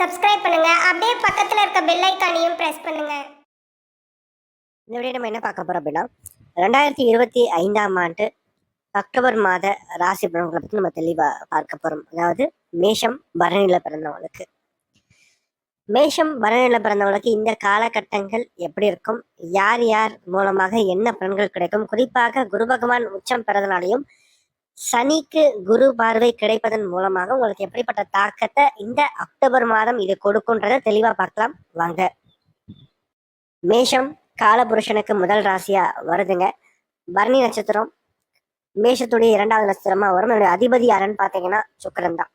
Subscribe பண்ணுங்க. அப்படியே பக்கத்துல இருக்க பெல் ஐக்கானையும் பிரஸ் பண்ணுங்க. இந்த வீடியோ நம்ம என்ன பார்க்க போறோம் அப்படின்னா ரெண்டாயிரத்தி இருபத்தி ஐந்தாம் ஆண்டு அக்டோபர் மாத ராசி பலன்களை பற்றி நம்ம தெளிவா பார்க்க போறோம். அதாவது மேஷம் பரணியில பிறந்தவங்களுக்கு. மேஷம் பரணியில பிறந்தவங்களுக்கு இந்த காலகட்டங்கள் எப்படி இருக்கும்? யார் யார் மூலமாக என்ன பலன்கள் கிடைக்கும்? குறிப்பாக குரு பகவான் உச்சம் பிறந்தனாலையும் சனிக்கு குரு பார்வை கிடைப்பதன் மூலமாக உங்களுக்கு எப்படிப்பட்ட தாக்கத்தை இந்த அக்டோபர் மாதம் இது கொடுக்குன்றதை தெளிவா பார்க்கலாம். வாங்க. மேஷம் காலபுருஷனுக்கு முதல் ராசியா வருதுங்க. பரணி நட்சத்திரம் மேஷத்துடைய இரண்டாவது நட்சத்திரமா வரும். என்னுடைய அதிபதி யாருன்னு பாத்தீங்கன்னா சுக்கரன் தான்.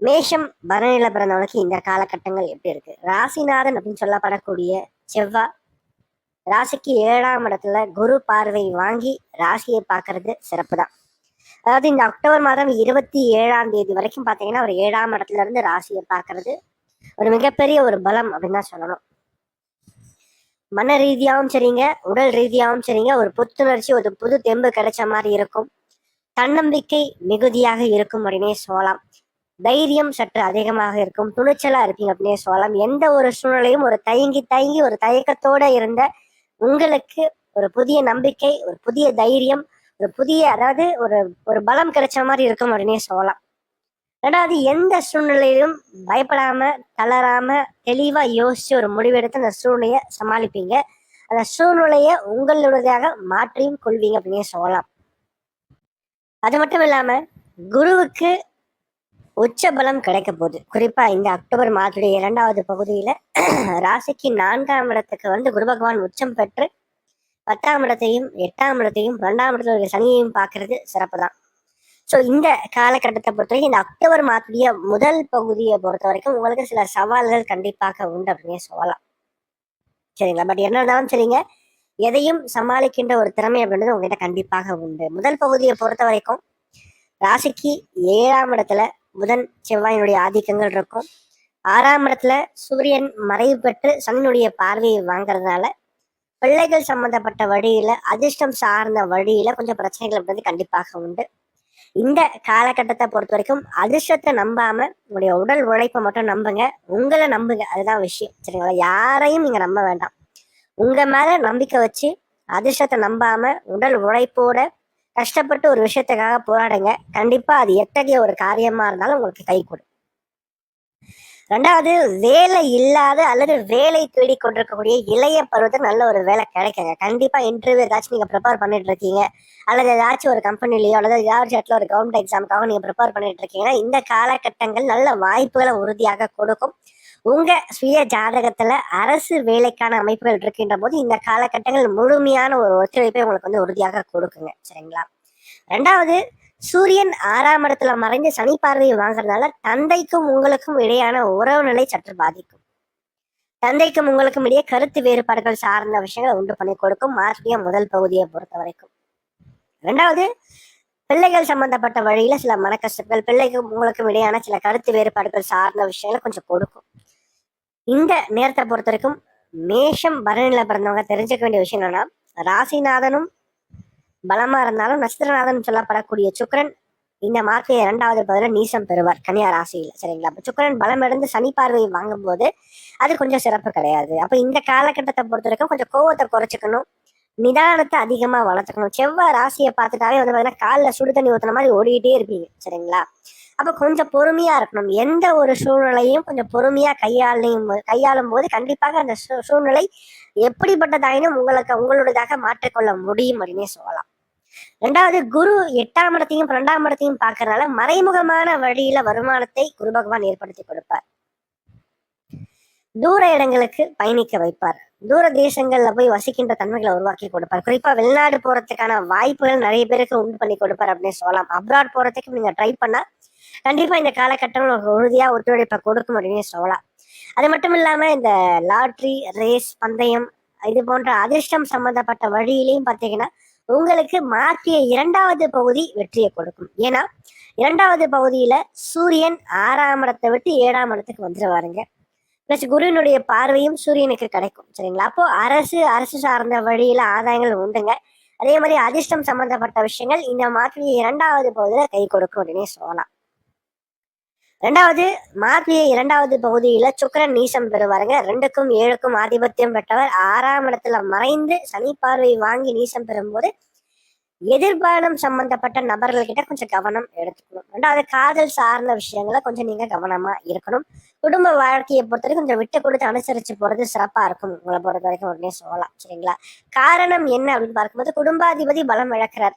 மேஷம் பரணியில பிறந்தவனுக்கு இந்த காலகட்டங்கள் எப்படி இருக்கு? ராசிநாதன் அப்படின்னு சொல்லப்படக்கூடிய செவ்வாய் ராசிக்கு ஏழாம் இடத்துல குரு பார்வை வாங்கி ராசியை பார்க்கறது சிறப்பு தான் அதாவது இந்த அக்டோபர் மாதம் இருபத்தி ஏழாம் தேதி வரைக்கும் பாத்தீங்கன்னா ஒரு ஏழாம் இடத்துல இருந்து ராசியை பார்க்கறது ஒரு மிகப்பெரிய ஒரு பலம் அப்படின்னு தான் சொல்லணும். மன ரீதியாகவும் சரிங்க உடல் ரீதியாகவும் சரிங்க ஒரு புத்துணர்ச்சி ஒரு புது தெம்பு கிடைச்ச மாதிரி இருக்கும். தன்னம்பிக்கை மிகுதியாக இருக்கும் அப்படின்னே சொல்லலாம். தைரியம் சற்று அதிகமாக இருக்கும். துணிச்சலா இருப்பீங்க அப்படின்னே சொல்லலாம். எந்த ஒரு சூழ்நிலையும் ஒரு தயங்கி தயங்கி ஒரு தயக்கத்தோட இருந்த உங்களுக்கு ஒரு புதிய நம்பிக்கை ஒரு புதிய தைரியம் ஒரு புதிய அதாவது ஒரு ஒரு பலம் கிடைச்ச மாதிரி இருக்கும் அப்படின்னே சொல்லலாம். ரெண்டாவது எந்த சூழ்நிலையிலும் பயப்படாம தளராம தெளிவா யோசிச்சு ஒரு முடிவெடுத்து அந்த சூழ்நிலையை சமாளிப்பீங்க. அந்த சூழ்நிலையை உங்களுடையதாக மாற்றியும் கொள்வீங்க அப்படின்னே சொல்லலாம். அது மட்டும் இல்லாம குருவுக்கு உச்ச பலம் கிடைக்க போகுது குறிப்பா இந்த அக்டோபர் மாதத்துடைய இரண்டாவது பகுதியில ராசிக்கு நான்காம் இடத்துக்கு வந்து குரு பகவான் உச்சம் பெற்று பத்தாம் இடத்தையும் எட்டாம் இடத்தையும் ரெண்டாம் இடத்துல சனியையும் பார்க்கறது சிறப்பு தான் ஸோ இந்த காலகட்டத்தை பொறுத்த வரைக்கும் இந்த அக்டோபர் மாதத்துடைய முதல் பகுதியை பொறுத்த வரைக்கும் உங்களுக்கு சில சவால்கள் கண்டிப்பாக உண்டு அப்படின்னு சொல்லலாம். சரிங்களா? பட் என்ன இருந்தாலும் சரிங்க எதையும் சமாளிக்கின்ற ஒரு திறமை அப்படின்றது உங்ககிட்ட கண்டிப்பாக உண்டு. முதல் பகுதியை பொறுத்த வரைக்கும் ராசிக்கு ஏழாம் இடத்துல புதன் செவ்வாயினுடைய ஆதிக்கங்கள் இருக்கும். ஆறாம் இடத்துல சூரியன் மறைவு பெற்று சனியினுடைய பார்வையை வாங்குறதுனால பிள்ளைகள் சம்பந்தப்பட்ட வழியில அதிர்ஷ்டம் சார்ந்த வழியில கொஞ்சம் பிரச்சனைகள் அப்படின்றது கண்டிப்பாக உண்டு. இந்த காலகட்டத்தை பொறுத்த வரைக்கும் அதிர்ஷ்டத்தை நம்பாம உங்களுடைய உடல் உழைப்பை மட்டும் நம்புங்க. உங்களை நம்புங்க. அதுதான் விஷயம். சரிங்களா? யாரையும் நீங்க நம்ப வேண்டாம். உங்க மேல நம்பிக்கை வச்சு அதிர்ஷ்டத்தை நம்பாம உடல் உழைப்போட கஷ்டப்பட்டு ஒரு விஷயத்துக்காக போராடுங்க. கண்டிப்பா அது எத்தகைய ஒரு காரியமா இருந்தாலும் உங்களுக்கு கை கொடு ரெண்டாவது வேலை இல்லாத அல்லது வேலை தேடி கொண்டிருக்கக்கூடிய இளைய பருவத்தில் நல்ல ஒரு வேலை கிடைக்குங்க. கண்டிப்பா இன்டர்வியூ ஏதாச்சும் நீங்க ப்ரிப்பேர் பண்ணிட்டு இருக்கீங்க. அல்லது ஏதாச்சும் ஒரு கம்பெனிலயோ அல்லது ஏதாச்சும் ஒரு கவர்மெண்ட் எக்ஸாமுக்காக நீங்க ப்ரிப்பேர் பண்ணிட்டு இருக்கீங்கன்னா இந்த காலகட்டங்கள் நல்ல வாய்ப்புகளை உறுதியாக கொடுக்கும். உங்க சுய ஜாதகத்துல அரசு வேலைக்கான அமைப்புகள் இருக்கின்ற போது இந்த காலகட்டங்கள் முழுமையான ஒரு ஒத்துழைப்பை உங்களுக்கு வந்து உறுதியாக கொடுக்குங்க. சரிங்களா? ரெண்டாவது சூரியன் ஆறாம் இடத்துல மறைந்து சனி பார்வையை வாங்குறதுனால தந்தைக்கும் உங்களுக்கும் இடையான உறவு நிலை சற்று பாதிக்கும். தந்தைக்கும் உங்களுக்கும் இடையே கருத்து வேறுபாடுகள் சார்ந்த விஷயங்களை உண்டு பண்ணி கொடுக்கும். மார்க்கிய முதல் பகுதியை பொறுத்த வரைக்கும். ரெண்டாவது பிள்ளைகள் சம்பந்தப்பட்ட வழியில சில மனக்கஷ்டங்கள் பிள்ளைக்கும் உங்களுக்கும் இடையான சில கருத்து வேறுபாடுகள் சார்ந்த விஷயங்களை கொஞ்சம் கொடுக்கும். இந்த நேரத்தை பொறுத்த வரைக்கும் மேஷம் பரணியில் பிறந்தவங்க தெரிஞ்சுக்க வேண்டிய விஷயம் என்னன்னா ராசிநாதனும் பலமா இருந்தாலும் நட்சத்திரநாதன் சொல்லப்படக்கூடிய சுக்கரன் இந்த மார்க்க இரண்டாவது பதில நீசம் பெறுவார் கன்னியா ராசியில் சரிங்களா? அப்ப சுக்கரன் பலம் இருந்து சனி பார்வையை வாங்கும் போது அது கொஞ்சம் சிறப்பு கிடையாது. அப்ப இந்த காலகட்டத்தை பொறுத்த வரைக்கும் கொஞ்சம் கோவத்தை குறைச்சிக்கணும். நிதானத்தை அதிகமா வளர்த்துக்கணும். செவ்வாய் ராசியை பார்த்துட்டாவே வந்து பாத்தீங்கன்னா காலில் சுடு தண்ணி ஊத்துன மாதிரி ஓடிக்கிட்டே இருப்பீங்க சரிங்களா? அப்போ கொஞ்சம் பொறுமையா இருக்கணும். எந்த ஒரு சூழ்நிலையும் கொஞ்சம் பொறுமையா கையாளையும் கையாளும் போது கண்டிப்பாக அந்த சூ- சூழ்நிலை எப்படிப்பட்டதாயினும் உங்களுக்கு உங்களுடையதாக மாற்றிக்கொள்ள முடியும் அப்படின்னே சொல்லலாம். ரெண்டாவது குரு எட்டாம் இடத்தையும் பன்னெண்டாம் இடத்தையும் பார்க்கறதுனால மறைமுகமான வழியில வருமானத்தை குரு பகவான் ஏற்படுத்தி கொடுப்பார். தூர இடங்களுக்கு பயணிக்க வைப்பார். தூர தேசங்கள்ல போய் வசிக்கின்ற தன்மைகளை உருவாக்கி கொடுப்பார். குறிப்பா வெளிநாடு போறதுக்கான வாய்ப்புகள் நிறைய பேருக்கு உண்டு பண்ணி கொடுப்பார் அப்படின்னு சொல்லலாம். அப்ராட் போறதுக்கு நீங்க ட்ரை பண்ணா கண்டிப்பா இந்த காலகட்டம் உங்களுக்கு உறுதியா ஒத்துழைப்பை கொடுக்கும் அப்படின்னு சொல்லலாம். அது மட்டும் இல்லாம இந்த லாட்ரி ரேஸ் பந்தயம் இது போன்ற அதிர்ஷ்டம் சம்பந்தப்பட்ட வழியிலையும் பார்த்தீங்கன்னா உங்களுக்கு மாற்றிய இரண்டாவது பகுதி வெற்றியை கொடுக்கும். ஏன்னா இரண்டாவது பகுதியில சூரியன் ஆறாம் இடத்தை விட்டு ஏழாம் இடத்துக்கு வந்துருவாருங்க. பிளஸ் குருவினுடைய பார்வையும் சூரியனுக்கு கிடைக்கும் சரிங்களா? அப்போ அரசு அரசு சார்ந்த வழியில ஆதாயங்கள் உண்டுங்க. அதே மாதிரி அதிர்ஷ்டம் சம்பந்தப்பட்ட விஷயங்கள் இந்த மாற்றிய இரண்டாவது பகுதியில கை கொடுக்கும் அப்படின்னே சொல்லலாம். ரெண்டாவது மார்பிய இரண்டாவது பகுதியில சுக்கிரன் நீசம் பெறுவாருங்க. ரெண்டுக்கும் ஏழுக்கும் ஆதிபத்தியம் பெற்றவர். ஆறாம் இடத்துல மறைந்து சனி பார்வை வாங்கி நீசம் பெறும்போது எதிர்பாலம் சம்பந்தப்பட்ட நபர்கள்கிட்ட கொஞ்சம் கவனம் எடுத்துக்கணும். ரெண்டாவது காதல் சார்ந்த விஷயங்களை கொஞ்சம் நீங்க கவனமா இருக்கணும். குடும்ப வாழ்க்கையை பொறுத்தவரைக்கும் கொஞ்சம் விட்டு கொடுத்து அனுசரிச்சு போறது சிறப்பா இருக்கும். உங்களை பொறுத்த வரைக்கும் உடனே சொல்லலாம். சரிங்களா? காரணம் என்ன அப்படின்னு பார்க்கும்போது குடும்பாதிபதி பலம் இழக்கிறார்.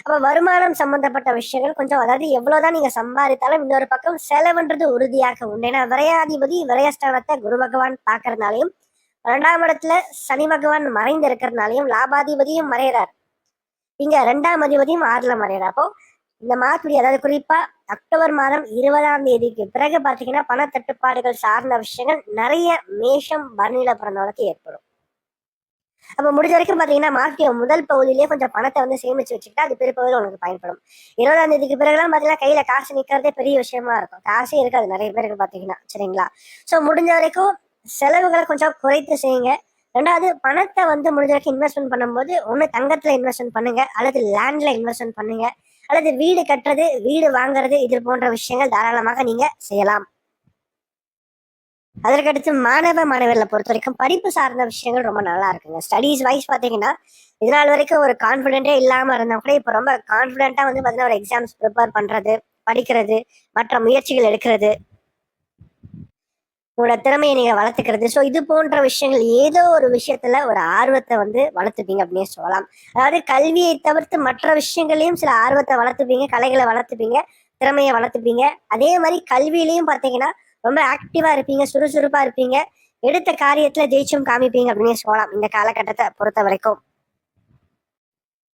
அப்ப வருமானம் சம்பந்தப்பட்ட விஷயங்கள் கொஞ்சம் அதாவது எவ்வளவுதான் நீங்க சம்பாதித்தாலும் இன்னொரு பக்கம் செலவுன்றது உறுதியாக உண்டு. ஏன்னா விரையாதிபதி விரயஸ்தானத்தை குரு பகவான் பாக்குறதுனாலையும் இரண்டாம் இடத்துல சனி பகவான் மறைந்து இருக்கிறதுனாலையும் லாபாதிபதியும் மறைகிறார். இங்க ரெண்டாம் அதிபதியும் ஆறுல மறையிறப்போ இந்த மாதத்துடைய அதாவது குறிப்பா அக்டோபர் மாதம் இருபதாம் தேதிக்கு பிறகு பாத்தீங்கன்னா பண தட்டுப்பாடுகள் சார்ந்த விஷயங்கள் நிறைய மேஷம் பரணியில பிறந்தவளுக்கு ஏற்படும். அப்ப முடிஞ்ச வரைக்கும் பாத்தீங்கன்னா மார்க்கிய முதல் பகுதியிலேயே கொஞ்சம் பணத்தை வந்து சேமிச்சு வச்சுக்கிட்டா அது பிற்பகுதியில் உனக்கு பயன்படும். இருபதாம் தேதிக்கு பிறகுலாம் பாத்தீங்கன்னா கையில காசு நிக்கிறதே பெரிய விஷயமா இருக்கும். காசே இருக்காது. நிறைய பேருக்கு பாத்தீங்கன்னா சரிங்களா? சோ முடிஞ்ச வரைக்கும் செலவுகளை கொஞ்சம் குறைத்து செய்யுங்க. ரெண்டாவது பணத்தை வந்து முடிஞ்ச வரைக்கும் இன்வெஸ்ட்மெண்ட் பண்ணும்போது ஒன்று தங்கத்தில் இன்வெஸ்ட்மெண்ட் பண்ணுங்க அல்லது லேண்டில் இன்வெஸ்ட்மெண்ட் பண்ணுங்க அல்லது வீடு கட்டுறது வீடு வாங்குறது இது போன்ற விஷயங்கள் தாராளமாக நீங்க செய்யலாம். அதற்கடுத்து மாணவ மாணவர்களை பொறுத்த வரைக்கும் படிப்பு சார்ந்த விஷயங்கள் ரொம்ப நல்லா இருக்குங்க. ஸ்டடீஸ் வைஸ் பார்த்தீங்கன்னா இதனால் வரைக்கும் ஒரு கான்ஃபிடென்ட்டே இல்லாமல் இருந்தால் கூட இப்போ ரொம்ப கான்ஃபிடென்ட்டாக வந்து பார்த்தீங்கன்னா ஒரு எக்ஸாம்ஸ் ப்ரிப்பேர் பண்ணுறது படிக்கிறது மற்ற முயற்சிகள் எடுக்கிறது உங்களோட திறமையை நீங்க வளர்த்துக்கிறது. ஸோ இது போன்ற விஷயங்கள் ஏதோ ஒரு விஷயத்துல ஒரு ஆர்வத்தை வந்து வளர்த்துப்பீங்க அப்படின்னு சொல்லலாம். அதாவது கல்வியை தவிர்த்து மற்ற விஷயங்களையும் சில ஆர்வத்தை வளர்த்துப்பீங்க கலைகளை வளர்த்துப்பீங்க திறமையை வளர்த்துப்பீங்க. அதே மாதிரி கல்வியிலையும் பார்த்தீங்கன்னா ரொம்ப ஆக்டிவா இருப்பீங்க சுறுசுறுப்பா இருப்பீங்க. எடுத்த காரியத்துல ஜெயிச்சும் காமிப்பீங்க அப்படின்னு சொல்லலாம் இந்த காலகட்டத்தை பொறுத்த வரைக்கும்.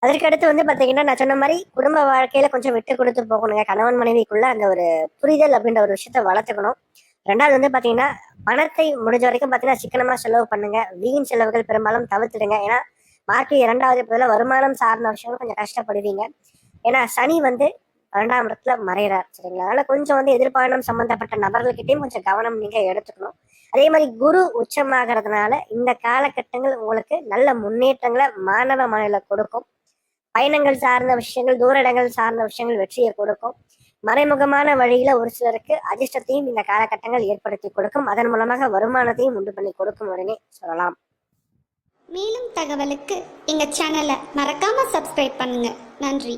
அதற்கடுத்து வந்து பார்த்தீங்கன்னா நான் சொன்ன மாதிரி குடும்ப வாழ்க்கையில கொஞ்சம் விட்டு கொடுத்து போகணுங்க. கணவன் மனைவிக்குள்ள அந்த ஒரு புரிதல் அப்படின்ற ஒரு விஷயத்த வளர்த்துக்கணும். ரெண்டாவது வந்து பாத்தீங்கன்னா பணத்தை முடிஞ்ச வரைக்கும் பாத்தீங்கன்னா சிக்கனமா செலவு பண்ணுங்க. வீண் செலவுகள் பெரும்பாலும் தவிர்த்துடுங்க. ஏன்னா மார்க்கு இரண்டாவது பதில் வருமானம் சார்ந்த விஷயம் கொஞ்சம் கஷ்டப்படுவீங்க. ஏன்னா சனி வந்து பன்னெண்டாம் இடத்துல மறைகிறார் சரிங்களா? அதனால கொஞ்சம் வந்து எதிர்பாரணம் சம்பந்தப்பட்ட நபர்கள்கிட்டயும் கொஞ்சம் கவனம் நீங்க எடுத்துக்கணும். அதே மாதிரி குரு உச்சமாகறதுனால இந்த காலகட்டங்கள் உங்களுக்கு நல்ல முன்னேற்றங்களை மாணவ மாநில கொடுக்கும். பயணங்கள் சார்ந்த விஷயங்கள் தூர இடங்கள் சார்ந்த விஷயங்கள் வெற்றியை கொடுக்கும். மறைமுகமான வழியில ஒரு சிலருக்கு அதிர்ஷ்டத்தையும் இந்த காலகட்டங்கள் ஏற்படுத்தி கொடுக்கும். அதன் மூலமாக வருமானத்தையும் உண்டு பண்ணி கொடுக்கும் உடனே சொல்லலாம். மேலும் தகவலுக்கு எங்கள் சேனலை மறக்காமல் சப்ஸ்கிரைப் பண்ணுங்கள் நன்றி.